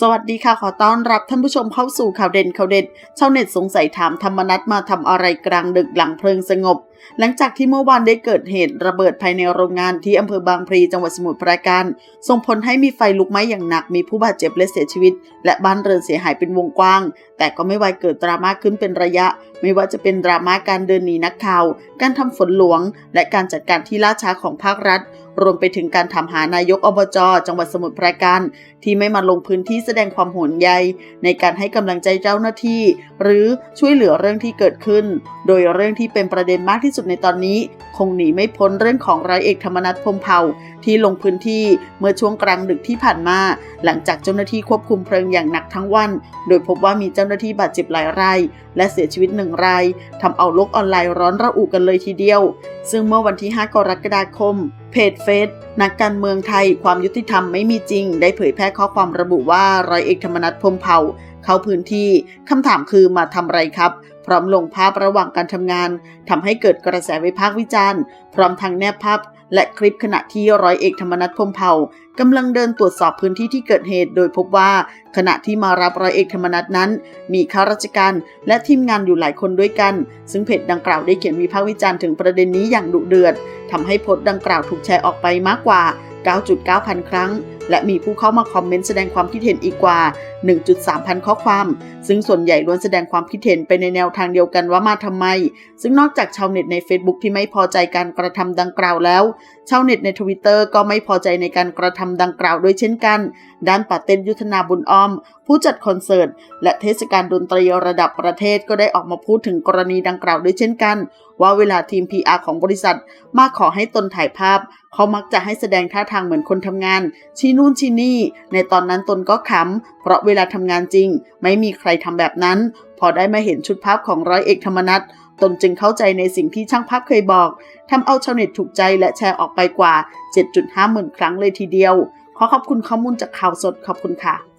สวัสดีค่ะ ขอต้อนรับท่านผู้ชมเข้าสู่ข่าวเด่นข่าวเด็ดชาวเน็ตสงสัยถามธรรมนัตมาทำอะไรกลางดึกหลังเพลิงสงบ หลังจากที่เมื่อวานได้เกิดเหตุระเบิดภายในโรงงานที่อำเภอบางพลีจังหวัดสมุทรปราการ ส่งผลให้มีไฟลุกไหม้อย่างหนักมีผู้บาดเจ็บและเสียชีวิต และบ้านเรือนเสียหายเป็นวงกว้าง แต่ก็ไม่ไวเกิดดราม่าขึ้นเป็นระยะ ไม่ว่าจะเป็นดราม่าการเดินหนีนักข่าว การทำฝนหลวง และการจัดการที่ล่าช้าของภาครัฐ รวมไปถึงการถามหานายกอบจจังหวัดสมุทรปราการ ที่ไม่มาลงพื้นที่แสดงความห่วงใยในการให้กำลังใจเจ้าหน้าที่ หรือช่วยเหลือเรื่องที่เกิดขึ้น โดยเรื่องที่เป็นประเด็นมากที่สุดในตอนนี้ คงหนีไม่พ้นเรื่องของร้อยเอกธรรมนัฐพมเผ่าที่ลงพื้นที่เมื่อช่วงกลางดึกที่ผ่านมา หลังจากเจ้าหน้าที่ควบคุมเพลิงอย่างหนักทั้งวัน โดยพบว่ามีเจ้าหน้าที่บาดเจ็บหลายรายและเสียชีวิตหนึ่งรายทำเอาโลกออนไลน์ร้อนระอุกันเลยทีเดียว ซึ่งเมื่อวันที่ 5 กรกฎาคม เพจเฟซนักการเมืองไทยความยุติธรรมไม่มีจริง ได้เผยแพร่ข้อความระบุว่าร้อยเอกธรรมนัฐพมเผ่าเข้าพื้นที่คำถามคือมาทำไรครับ ร้อมลงภาพระหว่างการทำงานทำให้เกิดกระแสวิพากษ์วิจารณ์ พร้อมทางแนบภาพและคลิปขณะที่ร้อยเอกธรรมนัฐพมเผ่ากำลังเดินตรวจสอบพื้นที่ที่เกิดเหตุ โดยพบว่าขณะที่มารับร้อยเอกธรรมนัฐนั้น มีข้าราชการและทีมงานอยู่หลายคนด้วยกัน ซึ่งเพจดังกล่าวได้เขียนวิพากษ์วิจารณ์ถึงประเด็นนี้อย่างดุเดือดทำให้โพสต์ดังกล่าวถูกแชร์ออกไปมากกว่า 9.9 พันครั้ง และมีผู้เข้ามาคอมเมนต์แสดงความคิดเห็นอีกกว่า 1.3 พันข้อความ ซึ่งส่วนใหญ่ล้วนแสดงความคิดเห็นไปในแนวทางเดียวกันว่ามาทำไม ซึ่งนอกจากชาวเน็ตใน Facebook ที่ไม่พอใจการกระทำดังกล่าวแล้ว ชาวเน็ตในทวิตเตอร์ก็ไม่พอใจในการกระทำดังกล่าวด้วยเช่นกัน ด้านปาเต้นยุทธนาบุญอ้อม ผู้จัดคอนเสิร์ต และเทศกาลดนตรีระดับประเทศก็ได้ออกมาพูดถึงกรณีดังกล่าวด้วยเช่นกัน ว่าเวลาทีม PR ของบริษัท มาขอให้ตนถ่ายภาพ เขามักจะให้แสดงท่าทางเหมือนคนทำงาน ชี้นู่นชี้นี่ ในตอนนั้นตนก็ขำเพราะเววลาทำงานจริง ไม่มีใครทำแบบนั้น พอได้มาเห็นชุดภาพของร้อยเอกธรรมนัฐตนจึงเข้าใจในสิ่งที่ช่างภาพเคยบอกทำเอาชาวเน็ตถูกใจและแชร์ออกไปกว่า 7.5 หมื่นครั้งเลยทีเดียว ขอขอบคุณข้อมูลจากข่าวสดขอบคุณค่ะ